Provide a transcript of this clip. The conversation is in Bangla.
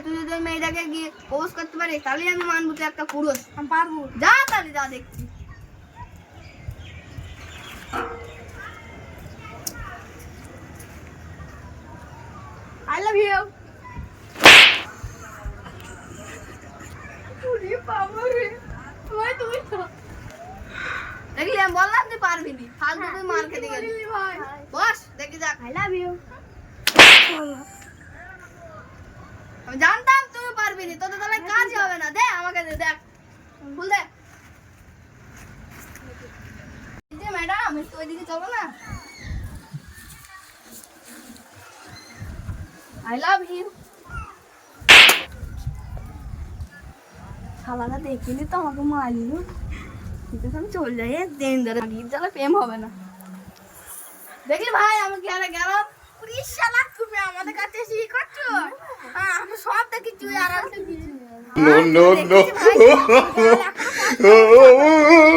তুই যদি ওই মেয়েটাকে গিয়ে প্রপোজ করতে পারিস তাহলেই আমি মানবো তুই একটা পুরুষ আমি পারবো যা তাহলে যা দেখছি আই লাভ ইউ ভাই তুমি তো দেখলি আমি বললাম তুই পারবি নি ফালতু তুই মার খেতে গেলি বলিনি ভাই বস দেখি যাক আই লাভ ইউ জানতাম তুমি পারবি নি, তোদের তাহলে কাজই হবে না, দে আমাকে দে, দেখ দে। ম্যাডাম, একটু চলো না। আই লাভ দেখিনি তো আমাকে আছে আমি চলে যাই দিন ধরে জ্বালা প্রেম হবে না। দেখলি ভাই, আমি গেলে গেলাম? পুলিশ শালা, তুমি আমাদের কাছে করছ? No, no, no.